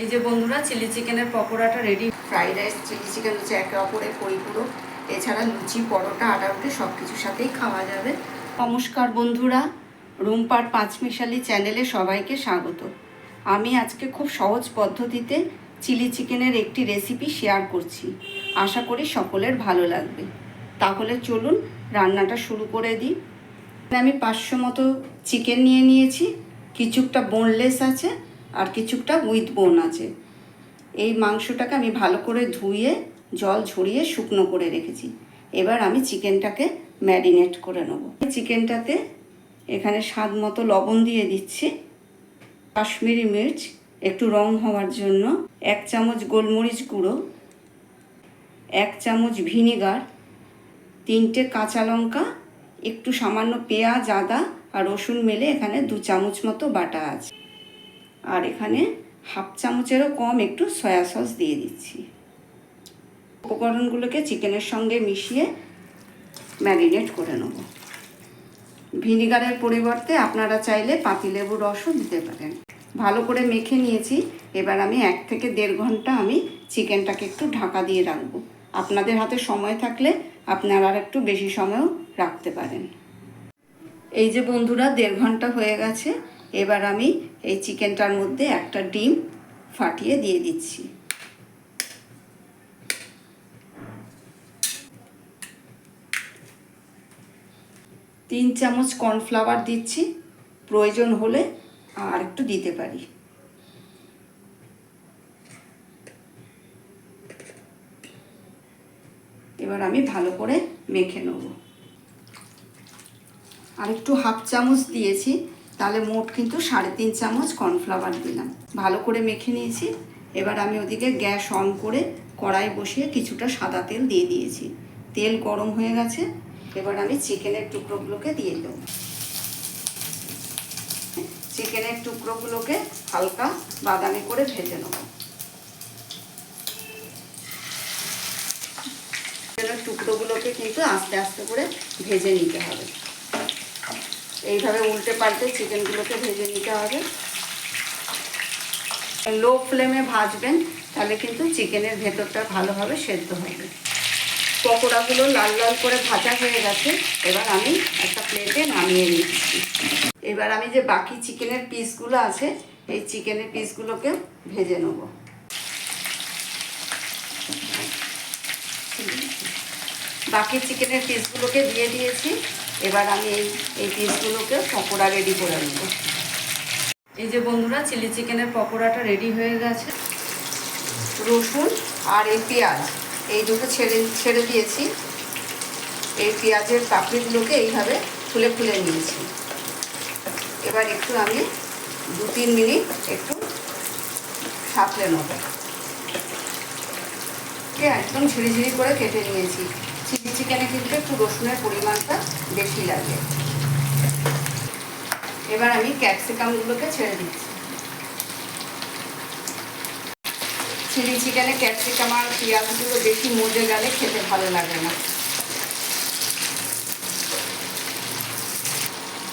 এই যে বন্ধুরা চিলি চিকেনের পকোড়াটা ready fried rice chilli chicken হচ্ছে একে অপরের পরিপূরক। এছাড়া লুচি পরোটা আটা রুটি সব কিছুর সাথেই খাওয়া যাবে। নমস্কার বন্ধুরা রুমপার পাঁচমিশালি চ্যানেলে সবাইকে স্বাগত। আমি আজকে খুব সহজ পদ্ধতিতে চিলি চিকেনের একটি রেসিপি শেয়ার করছি। আশা করি সকলের ভালো লাগবে। তাহলে চলুন রান্নাটা শুরু করে দিই। আমি পাঁচশো মতো চিকেন নিয়ে নিয়েছি। কিছুটা বোনলেস আছে। আর কিছুটা উইথ বোন আছে। এই মাংসটাকে আমি ভালো করে ধুয়ে, জল ঝরিয়ে শুকনো করে রেখেছি। এবার আমি চিকেনটাকে ম্যারিনেট করে নেব। চিকেনটাতে এখানে স্বাদ মতো লবণ দিয়ে দিচ্ছি। কাশ্মীরি মির্চ, একটু রং হওয়ার জন্য এক চামচ গোলমরিচ গুঁড়ো, এক চামচ ভিনিগার, তিনটে কাঁচা লঙ্কা, একটু সামান্য পেঁয়াজ, আদা আর রসুন মেলে এখানে দু চামচ মতো বাটা আছে। আর এখানে হাফ চামচেরও কম একটু সয়া সস দিয়ে দিচ্ছি। উপকরণগুলোকে চিকেনের সঙ্গে মিশিয়ে ম্যারিনেট করে নেব। ভিনিগারের পরিবর্তে আপনারা চাইলে পাতিলেবুর রসও দিতে পারেন। ভালো করে মেখে নিয়েছি। এবার আমি এক থেকে দেড় ঘণ্টা আমি চিকেনটাকে একটু ঢাকা দিয়ে রাখব। আপনাদের হাতে সময় থাকলে আপনারা আর একটু বেশি সময়ও রাখতে পারেন। এই যে বন্ধুরা, দেড় ঘণ্টা হয়ে গেছে। এবার আমি এই চিকেনটার মধ্যে একটা ডিম ফাটিয়ে দিয়ে দিচ্ছি। তিন চামচ কর্নফ্লাওয়ার দিচ্ছি, প্রয়োজন হলে আর একটু দিতে পারি। এবার আমি ভালো করে মেখে নেব। আর একটু হাফ চামচ দিয়েছি তাহলে মোট কিন্তু সাড়ে তিন চামচ কর্নফ্লাওয়ার দিলাম। ভালো করে মেখে নিয়েছি। এবার আমি ওদিকে গ্যাস অন করে কড়াই বসিয়ে কিছুটা সাদা তেল দিয়ে দিয়েছি। তেল গরম হয়ে গেছে। এবার আমি চিকেনের টুকরোগুলোকে দিয়ে দেবো। চিকেনের টুকরোগুলোকে হালকা বাদামি করে ভেজে নেব। টুকরোগুলোকে কিন্তু আস্তে আস্তে করে ভেজে নিতে হবে। এইভাবে উল্টে পাল্টে চিকেনগুলোকে ভেজে নিতে হবে। লো ফ্লেমে ভাজবেন, তাহলে কিন্তু চিকেনের ভেতরটা ভালোভাবে সেদ্ধ হবে পকোড়াগুলো লাল লাল করে ভাজা হয়ে গেছে, এবার আমি একটা প্লেটে নামিয়ে নিচ্ছি। এবার আমি যে বাকি চিকেনের পিসগুলো আছে, এই চিকেনের পিসগুলোকে ভেজে নেব। বাকি চিকেনের পিসগুলোকে দিয়ে দিয়েছি। এবার আমি এই এই পিসগুলোকে পকোড়া রেডি করে নেব। এই যে বন্ধুরা চিলি চিকেনের পকোড়াটা রেডি হয়ে গেছে। রসুন আর এই পেঁয়াজ, এই দুটো ছেড়ে ছেড়ে দিয়েছি। এই পেঁয়াজের পাপড়িগুলোকে এইভাবে খুলে খুলে নিয়েছি। এবার একটু আমি দু তিন মিনিট একটু সাঁতলে নেব। একদম ঝিরি ঝিরি করে কেটে নিয়েছি। চিলি চিকেনে কিন্তু একটু রসুনের পরিমাণটা বেশি লাগে। এবার আমি ক্যাপসিকামগুলোকে ছেড়ে দিচ্ছি। চিলি চিকেনে ক্যাপসিকাম আর পেঁয়াজগুলো বেশি মজে গেলে খেতে ভালো লাগে না।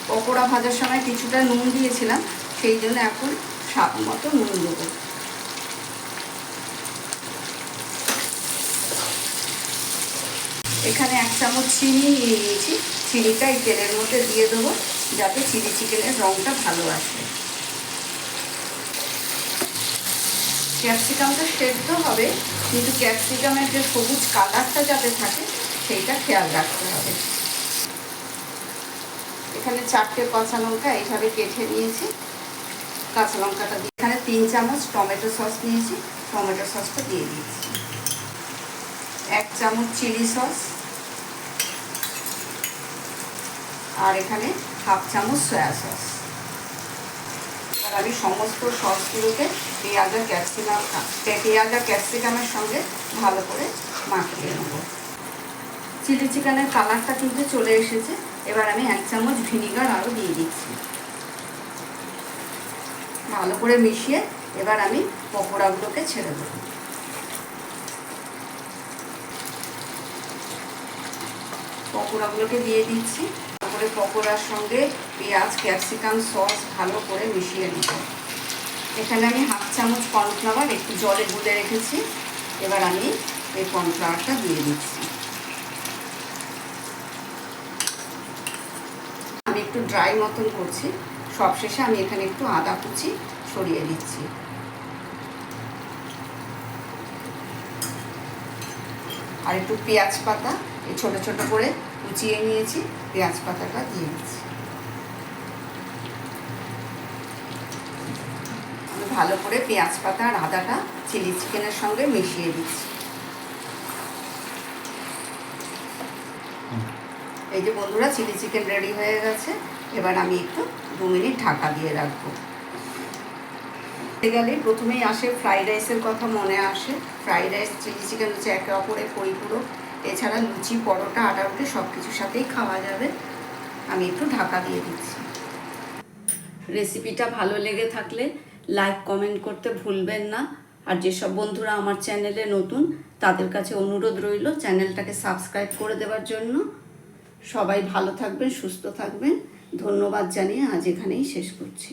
পকোড়া ভাজার সময় কিছুটা নুন দিয়েছিলাম, সেই জন্য এখন স্বাদ মতো নুন দেবো। এখানে এক চামচ চিনি নিয়ে নিয়েছি। চিনিটা এই তেলের মধ্যে দিয়ে দেবো, যাতে চিলি চিকেনের রঙটা ভালো আসে। ক্যাপসিকামটা সেদ্ধ হবে, কিন্তু ক্যাপসিকামের যে সবুজ কালারটা যাতে থাকে, সেইটা খেয়াল রাখতে হবে। এখানে চারটে কাঁচা লঙ্কা এইভাবে কেটে নিয়েছি। কাঁচা লঙ্কাটা দিয়ে এখানে তিন চামচ টমেটো সস নিয়েছি। টমেটো সসটা দিয়ে দিয়েছি। এক চামচ চিলি সস। আর এখানে হাফ চামচ সয়া সস। আর আমি সমস্ত সসগুলোকে পেঁয়াজ ক্যাপসিকাম, পেঁয়াজ আর ক্যাপসিকামের সঙ্গে ভালো করে মাখিয়ে নেব। চিলি চিকেনের কালারটা কিন্তু চলে এসেছে। এবার আমি এক চামচ ভিনিগার আরও দিয়ে দিচ্ছি। ভালো করে মিশিয়ে এবার আমি পকোড়াগুলোকে ছেড়ে দেবো। পকোড়াগুলোকে দিয়ে দিচ্ছি। তারপরে পকোড়ার সঙ্গে পেঁয়াজ, ক্যাপসিকাম সস ভালো করে মিশিয়ে নেব এখানে আমি হাফ চামচ কর্নফ্লাওয়ার একটু জলে গুলে রেখেছি। এবার আমি এই কর্নফ্লাওয়ারটা দিয়ে দিচ্ছি। আমি একটু ড্রাই মতন করছি। সবশেষে আমি এখানে একটু আদা কুচি সরিয়ে দিচ্ছি। আর একটু পেঁয়াজ পাতা। ছোটো ছোটো করে কুচিয়ে নিয়েছি, পেঁয়াজ পাতাটা দিয়ে দিচ্ছি। ভালো করে পেঁয়াজ পাতা আর আদাটা চিলি চিকেনের সঙ্গে মিশিয়ে দিচ্ছি। এই যে বন্ধুরা, চিলি চিকেন রেডি হয়ে গেছে। এবার আমি একটু দু মিনিট ঢাকা দিয়ে রাখব। গেলে প্রথমেই আসে ফ্রাইড রাইসের কথা মনে আসে। ফ্রাইড রাইস, চিলি চিকেন হচ্ছে একে অপরের পরিপূরক। এছাড়া লুচি, পরোটা, আটা রুটি সব কিছুর সাথেই খাওয়া যাবে। আমি একটু ঢাকা দিয়ে দিচ্ছি। রেসিপিটা ভালো লেগে থাকলে লাইক, কমেন্ট করতে ভুলবেন না। আর যেসব বন্ধুরা আমার চ্যানেলে নতুন, তাদের কাছে অনুরোধ রইল চ্যানেলটাকে সাবস্ক্রাইব করে দেওয়ার জন্য। সবাই ভালো থাকবেন, সুস্থ থাকবেন। ধন্যবাদ জানিয়ে আজ এখানেই শেষ করছি।